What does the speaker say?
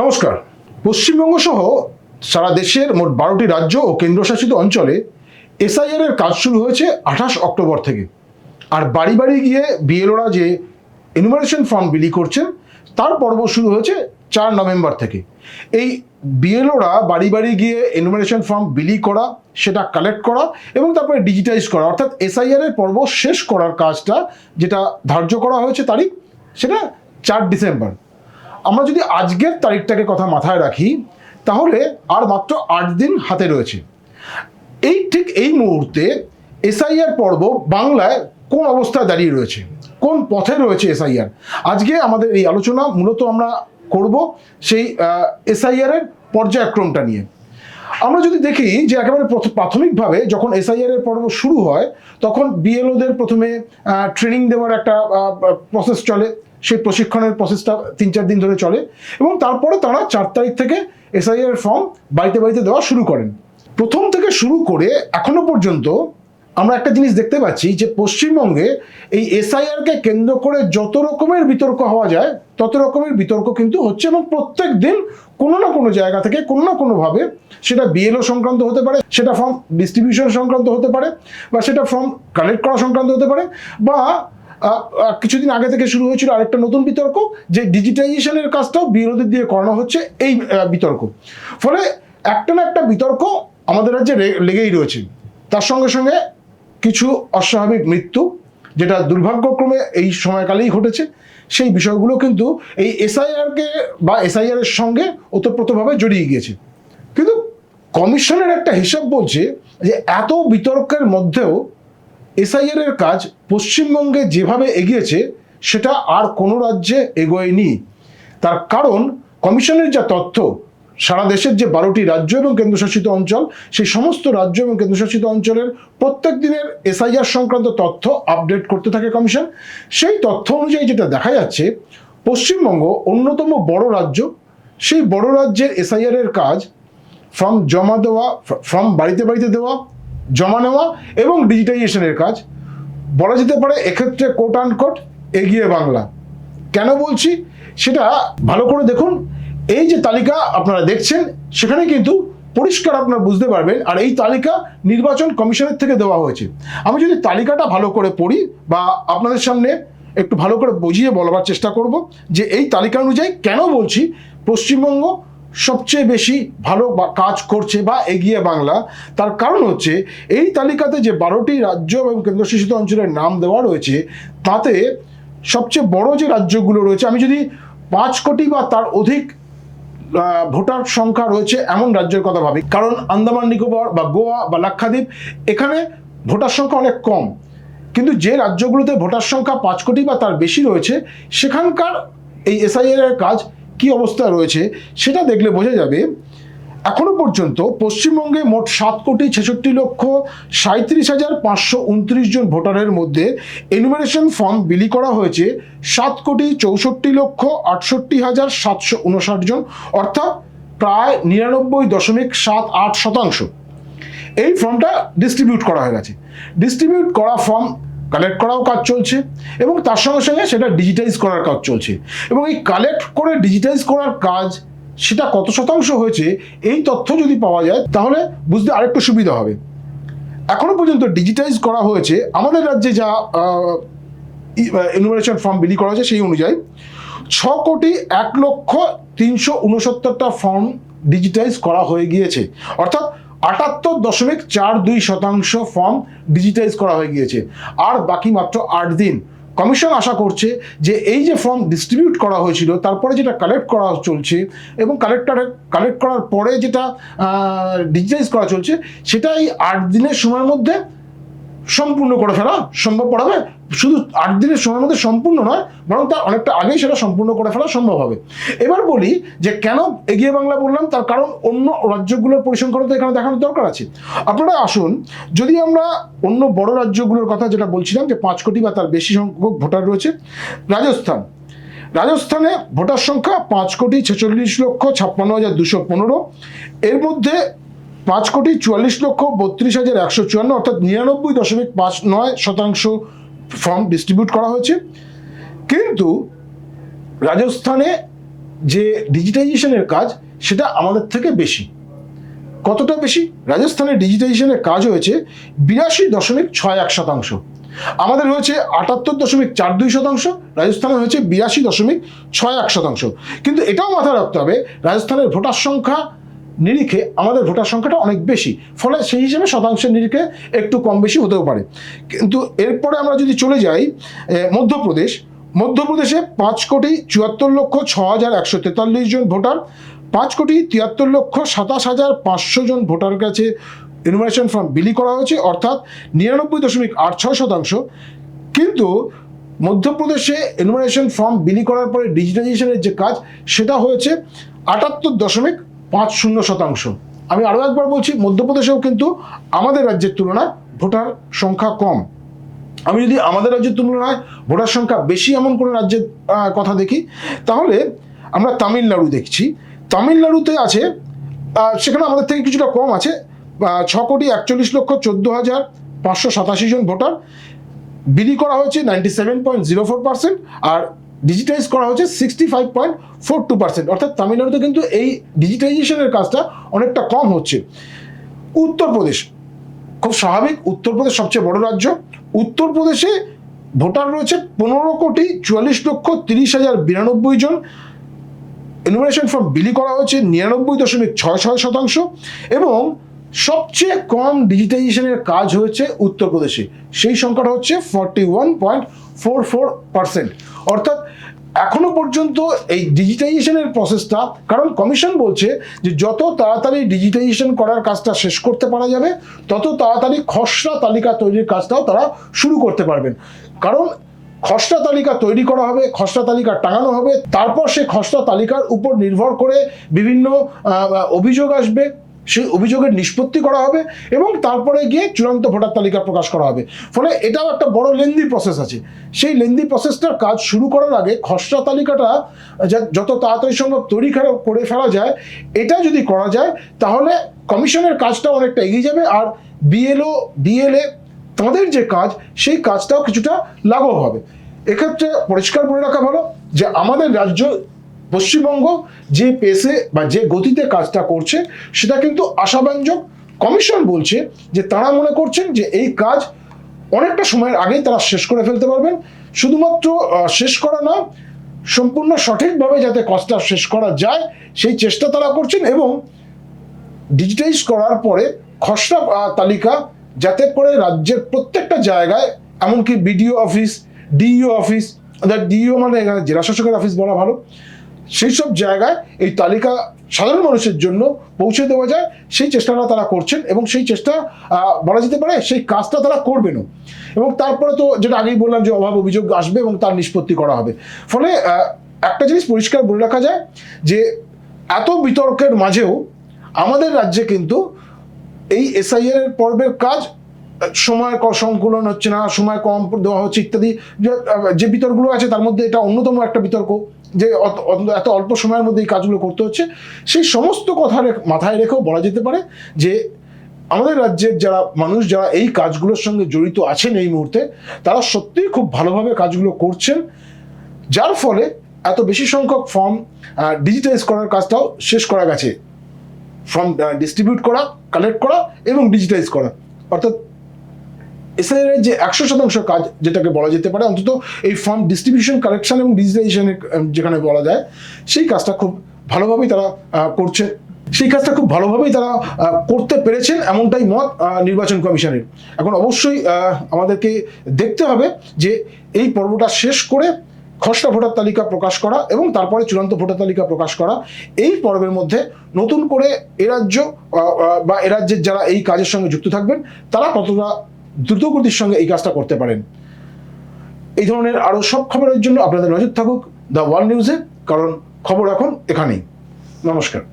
নমস্কার। পশ্চিমবঙ্গ সহ সারা দেশের মোট বারোটি রাজ্য ও কেন্দ্রশাসিত অঞ্চলে এসআইআর এর কাজ শুরু হয়েছে আঠাশ অক্টোবর থেকে। আর বাড়ি বাড়ি গিয়ে বিএলওরা যে এনুমারেশন ফর্ম বিলি করছেন, তার পর্ব শুরু হয়েছে চার নভেম্বর থেকে। এই বিএলওরা বাড়ি বাড়ি গিয়ে এনুমারেশন ফর্ম বিলি করা, সেটা কালেক্ট করা এবং তারপরে ডিজিটাইজ করা, অর্থাৎ এসআইআর এর পর্ব শেষ করার কাজটা যেটা ধার্য করা হয়েছে তারিখ, সেটা চার ডিসেম্বর। আমরা যদি আজকের তারিখটাকে কথা মাথায় রাখি, তাহলে আর মাত্র আট দিন হাতে রয়েছে। এই ঠিক এই মুহূর্তে এসআইআর পর্ব বাংলায় কোন অবস্থায় দাঁড়িয়ে রয়েছে? কোন পথে রয়েছে এসআইআর? আজকে আমাদের এই আলোচনা মূলত আমরা করব সেই এসআইআর এর পর্যায়ক্রমটা নিয়ে। আমরা যদি দেখি যে একেবারে প্রথ- প্রাথমিকভাবে যখন এসআইআর এর পর্ব শুরু হয়, তখন বিএলওদের প্রথমে ট্রেনিং দেওয়ার একটা প্রসেস চলে। সেই প্রশিক্ষণের প্রসেসটা তিন চার দিন ধরে চলে এবং তারপরে তারা চার তারিখ থেকে এসআইআর ফর্ম বাড়িতে বাড়িতে দেওয়া শুরু করেন। প্রথম থেকে শুরু করে এখনও পর্যন্ত আমরা একটা জিনিস দেখতে পাচ্ছি যে পশ্চিমবঙ্গে এই এসআইআরকে কেন্দ্র করে যত রকমের বিতর্ক হওয়া যায়, তত রকমের বিতর্ক কিন্তু হচ্ছে এবং প্রত্যেক দিন কোনো না কোনো জায়গা থেকে কোনো না কোনোভাবে সেটা বিএলও সংক্রান্ত হতে পারে, সেটা ফর্ম ডিস্ট্রিবিউশন সংক্রান্ত হতে পারে বা সেটা ফর্ম কালেক্ট করা সংক্রান্ত হতে পারে বা কিছুদিন আগে থেকে শুরু হয়েছিল আরেকটা নতুন বিতর্ক, যে ডিজিটাইজেশনের কাজটাও বিরোধীর দিয়ে করানো হচ্ছে এই বিতর্ক। ফলে একটা না একটা বিতর্ক আমাদের রাজ্যে লেগেই রয়েছে। তার সঙ্গে সঙ্গে কিছু অস্বাভাবিক মৃত্যু, যেটা দুর্ভাগ্যক্রমে এই সময়কালেই ঘটেছে। সেই বিষয়গুলো কিন্তু এই এসআইআরকে বা এসআইআর এর সঙ্গে ওতপ্রোতভাবে জড়িয়ে গিয়েছে। কিন্তু কমিশনের একটা হিসাব বলছে যে এত বিতর্কের মধ্যেও এসআইআর এর কাজ পশ্চিমবঙ্গে যেভাবে এগিয়েছে, সেটা আর কোনো রাজ্যে এগোয়নি। তার কারণ, কমিশনের যা তথ্য, সারা দেশের যে বারোটি রাজ্য এবং কেন্দ্রশাসিত অঞ্চল, সেই সমস্ত রাজ্য এবং কেন্দ্রশাসিত অঞ্চলের প্রত্যেক দিনের এসআইআর সংক্রান্ত তথ্য আপডেট করতে থাকে কমিশন। সেই তথ্য অনুযায়ী যেটা দেখা যাচ্ছে, পশ্চিমবঙ্গ অন্যতম বড় রাজ্য। সেই বড় রাজ্যের এসআইআর এর কাজ ফর্ম জমা দেওয়া ফর্ম বাড়িতে বাড়িতে দেওয়া জমা নেওয়া এবং ডিজিটাইজেশনের কাজ। বলা যেতে পারে এক্ষেত্রে কোট আন কোট এগিয়ে বাংলা। কেন বলছি? সেটা ভালো করে দেখুন। এই যে তালিকা আপনারা দেখছেন, সেখানে কিন্তু পরিষ্কার আপনারা বুঝতে পারবেন, আর এই তালিকা নির্বাচন কমিশনের থেকে দেওয়া হয়েছে। আমি যদি তালিকাটা ভালো করে পড়ি বা আপনাদের সামনে একটু ভালো করে বুঝিয়ে বলবার চেষ্টা করব যে এই তালিকা অনুযায়ী কেন বলছি, পশ্চিমবঙ্গ সবচেয়ে বেশি ভালো কাজ করছে বা এগিয়ে বাংলা। তার কারণ হচ্ছে, এই তালিকাতে যে বারোটি রাজ্য এবং কেন্দ্রশাসিত অঞ্চলের নাম দেওয়া রয়েছে, তাতে সবচেয়ে বড় যে রাজ্যগুলো রয়েছে, আমি যদি পাঁচ কোটি বা তার অধিক ভোটার সংখ্যা রয়েছে, এমন রাজ্যের কথা ভাবি। কারণ আন্দামান নিকোবর বা গোয়া বা লাক্ষাদ্বীপ, এখানে ভোটার সংখ্যা অনেক কম। কিন্তু যে রাজ্যগুলোতে ভোটার সংখ্যা পাঁচ কোটি বা তার বেশি রয়েছে, সেখানকার এই এসআইআর এর কাজ কি অবস্থা রয়েছে সেটা দেখলে বোঝা যাবে। এখনও পর্যন্ত পশ্চিমবঙ্গে মোট সাত কোটি ছেষট্টি লক্ষ সাঁত্রিশ হাজার পাঁচশো উনত্রিশ জন ভোটারের মধ্যে এনুমারেশন ফর্ম বিলি করা হয়েছে সাত কোটি চৌষট্টি লক্ষ আটষট্টি হাজার সাতশো উনষাট জন, অর্থাৎ প্রায় নিরানব্বই দশমিক সাত আট শতাংশ। এই ফর্মটা ডিস্ট্রিবিউট করা হয়ে গেছে। ডিস্ট্রিবিউট করা ফর্ম কালেক্ট করাও কাজ চলছে এবং তার সঙ্গে সঙ্গে সেটা ডিজিটাইজ করার কাজ চলছে। এবং এই কালেক্ট করে ডিজিটাইজ করার কাজ সেটা কত শতাংশ হয়েছে এই তথ্য যদি পাওয়া যায়, তাহলে বুঝতে আরেকটু সুবিধা হবে। এখনও পর্যন্ত ডিজিটাইজ করা হয়েছে, আমাদের রাজ্যে যা ইনোভেশন ফর্ম বিলি করা হয়েছে সেই অনুযায়ী ছ কোটি এক লক্ষ তিনশো উনসত্তরটা ফর্ম ডিজিটাইজ করা হয়ে গিয়েছে। অর্থাৎ আটাত্তর দশমিক চার দুই শতাংশ ফর্ম ডিজিটাইজ করা হয়ে গিয়েছে। আর বাকি মাত্র আট দিন। কমিশন আশা করছে যে এই যে ফর্ম ডিস্ট্রিবিউট করা হয়েছিল, তারপরে যেটা কালেক্ট করা চলছে এবং কালেক্টারে কালেক্ট করার পরে যেটা ডিজিটাইজ করা চলছে সেটা এই আট দিনের সময়ের মধ্যে সম্পূর্ণ করে ফেলা সম্ভব পড়াবে শুধু আট দিনের সময়ের মধ্যে সম্পূর্ণ নয়, বরং তার অনেকটা আগেই সেটা সম্পূর্ণ করে ফেলা সম্ভব হবে। এবার বলি যে কেন এগিয়ে বাংলা বললাম, তার কারণ অন্য রাজ্যগুলোর পরিসংখ্যান তো এখানে দেখানোর দরকার আছে। আপনারা আসুন, যদি আমরা অন্য বড় রাজ্যগুলোর কথা যেটা বলছিলাম যে পাঁচ কোটি বা তার বেশি সংখ্যক ভোটার রয়েছে, রাজস্থান। রাজস্থানে ভোটার সংখ্যা পাঁচ কোটি ছেচল্লিশ লক্ষ ছাপ্পান্ন হাজার দুশো পনেরো। এর মধ্যে পাঁচ কোটি চুয়াল্লিশ লক্ষ বত্রিশ হাজার একশো চুয়ান্ন, অর্থাৎ নিরানব্বই দশমিক পাঁচ নয় শতাংশ ফর্ম ডিস্ট্রিবিউট করা হয়েছে। কিন্তু রাজস্থানে যে ডিজিটাইজেশনের কাজ, সেটা আমাদের থেকে বেশি। কতটা বেশি? রাজস্থানে ডিজিটাইজেশনের কাজ হয়েছে বিরাশি দশমিক ছয় এক শতাংশ। আমাদের হয়েছে আটাত্তর দশমিক চার দুই শতাংশ রাজস্থানের হয়েছে বিরাশি দশমিক ছয় এক শতাংশ। কিন্তু এটাও মাথায় রাখতে হবে, রাজস্থানের ভোটার সংখ্যা নিরিখে আমাদের ভোটার সংখ্যাটা অনেক বেশি। ফলে সেই হিসেবে শতাংশের নিরিখে একটু কম বেশি হতেও পারে। কিন্তু এরপরে আমরা যদি চলে যাই মধ্যপ্রদেশ। মধ্যপ্রদেশে পাঁচ কোটি চুয়াত্তর লক্ষ ছ হাজার একশো তেতাল্লিশ জন ভোটার। পাঁচ কোটি তিয়াত্তর লক্ষ সাতাশ হাজার পাঁচশো জন ভোটার কাছে ইনফরমেশন ফর্ম বিলি করা হয়েছে, অর্থাৎ নিরানব্বই দশমিক আট ছয় শতাংশ। কিন্তু মধ্যপ্রদেশে এনুমারেশন ফর্ম বিলি করার পরে ডিজিটাইজেশনের যে কাজ, সেটা হয়েছে আটাত্তর দশমিক পাঁচ শূন্য শতাংশ। আমি আরও একবার বলছি, মধ্যপ্রদেশেও কিন্তু আমাদের রাজ্যের তুলনায় ভোটার সংখ্যা কম। আমি যদি আমাদের রাজ্যের তুলনায় ভোটার সংখ্যা বেশি এমন কোনো রাজ্যের কথা দেখি, তাহলে আমরা তামিলনাড়ু দেখছি। তামিলনাড়ুতে আছে সেখানে আমাদের থেকে কিছুটা কম আছে ছ কোটি একচল্লিশ লক্ষ চোদ্দ হাজার পাঁচশো সাতাশি জন ভোটার। বিলি করা হয়েছে ninety seven point zero four percent, আর ডিজিটাইজ করা হচ্ছে sixty five point four two percent অর্থাৎ তামিলনাড়ুতে কিন্তু এই ডিজিটাইজেশনের কাজটা অনেকটা কম হচ্ছে। উত্তরপ্রদেশ, খুব স্বাভাবিক, উত্তরপ্রদেশ সবচেয়ে বড় রাজ্য। উত্তরপ্রদেশে ভোটার রয়েছে পনেরো কোটি চুয়াল্লিশ লক্ষ তিরিশ হাজার বিরানব্বই জন। ইনোমিনেশন ফর্ম বিলি করা হয়েছে নিরানব্বই দশমিক ছয় ছয় শতাংশ এবং সবচেয়ে কম ডিজিটাইজেশনের কাজ হয়েছে উত্তরপ্রদেশে। সেই সংখ্যাটা হচ্ছে forty one point four four percent অর্থাৎ এখনও পর্যন্ত এই ডিজিটাইজেশনের প্রসেসটা কারণ কমিশন বলছে যে যত তাড়াতাড়ি ডিজিটাইজেশন করার কাজটা শেষ করতে পারা যাবে, তত তাড়াতাড়ি খসড়া তালিকা তৈরির কাজটাও তারা শুরু করতে পারবেন। কারণ খসড়া তালিকা তৈরি করা হবে, খসড়া তালিকা টাঙানো হবে, তারপর সেই খসড়া তালিকার উপর নির্ভর করে বিভিন্ন অভিযোগ আসবে সেই অভিযোগের নিষ্পত্তি করা হবে এবং তারপরে গিয়ে চূড়ান্ত ভোটার তালিকা প্রকাশ করা হবে। ফলে এটাও একটা বড় লেন্দি প্রসেস আছে। সেই লেন্দি প্রসেসটার কাজ শুরু করার আগে খসড়া তালিকাটা যত তাড়াতাড়ি সম্ভব তৈরি করে ফেলা যায়, এটা যদি করা যায়, তাহলে কমিশনের কাজটা অনেকটা এগিয়ে যাবে আর বিএলও বিএলএ তাদের যে কাজ, সেই কাজটাও কিছুটা লাঘব হবে। এক্ষেত্রে পরিষ্কার করে রাখা ভালো যে আমাদের রাজ্য পশ্চিমবঙ্গ যে পেসে বা যে গতিতে কাজটা করছে, সেটা কিন্তু আশাব্যঞ্জক। কমিশন বলছে যে তারা মনে করছেন যে এই কাজ অনেকটা সময়ের আগেই তারা শেষ করে ফেলতে পারবেন। শুধুমাত্র শেষ করা না, সম্পূর্ণ সঠিকভাবে যাতে কাজটা শেষ করা যায়, সেই চেষ্টা তারা করছেন এবং ডিজিটাইজ করার পরে খসড়া তালিকা যাতে করে রাজ্যের প্রত্যেকটা জায়গায়, এমনকি BDO office, DEO office DEO মানে এখানে জেলা শাসকের অফিস বলা ভালো সেই সব জায়গায় এই তালিকা সাধারণ মানুষের জন্য পৌঁছে দেওয়া যায়। সেই চেষ্টাটা তারা করছেন এবং সেই চেষ্টা বলা যেতে পারে সেই কাজটা তারা করবেনও। এবং তারপরে তো যেটা আগেই বললাম যে অভাব অভিযোগ আসবে এবং তার নিষ্পত্তি করা হবে। ফলে একটা জিনিস পরিষ্কার বলে রাখা যায় যে এত বিতর্কের মাঝেও আমাদের রাজ্যে কিন্তু এই এসআইআর এর পর্বের কাজ সময় সংকুলন হচ্ছে না, সময় কম দেওয়া হচ্ছে ইত্যাদি। যে- বিতর্কগুলো আছে তার মধ্যে এটা অন্যতম একটা বিতর্ক, যে এত অল্প সময়ের মধ্যে এই কাজগুলো করতে হচ্ছে। সেই সমস্ত কথা মাথায় রেখেও বলা যেতে পারে যে, আমাদের রাজ্যের যারা মানুষ, যারা এই কাজগুলোর সঙ্গে জড়িত আছেন এই মুহূর্তে, তারা সত্যিই খুব ভালোভাবে কাজগুলো করছেন। যার ফলে এত বেশি সংখ্যক ফর্ম ডিজিটাইজ করার কাজটাও শেষ করা গেছে। ফর্ম ডিস্ট্রিবিউট করা কালেক্ট করা এবং ডিজিটাইজ করা। অর্থাৎ এসআইআর এর যে একশো শতাংশ কাজ যেটাকে বলা যেতে পারে, অন্তত এই ফর্ম ডিস্ট্রিবিউশন কালেকশন এবং ডিজিটাইজেশনের যেখানে বলা যায়, সেই কাজটা খুব ভালোভাবেই তারা করছে। সেই কাজটা খুব ভালোভাবেই তারা করতে পেরেছেন এমনটাই মত নির্বাচন কমিশনের। এখন অবশ্যই আমাদেরকে দেখতে হবে যে এই পর্বটা শেষ করে খসড়া ভোটার তালিকা প্রকাশ করা এবং তারপরে চূড়ান্ত ভোটার তালিকা প্রকাশ করা, এই পর্বের মধ্যে নতুন করে এ রাজ্য বা এ রাজ্যের যারা এই কাজের সঙ্গে যুক্ত থাকবেন, তারা কতটা দ্রুতগতির সঙ্গে এই কাজটা করতে পারেন। এই ধরনের আরও সব খবরের জন্য আপনাদের নজর থাকুক দ্য ওয়ার্ল্ড নিউজে, কারণ খবর এখন এখানেই। নমস্কার।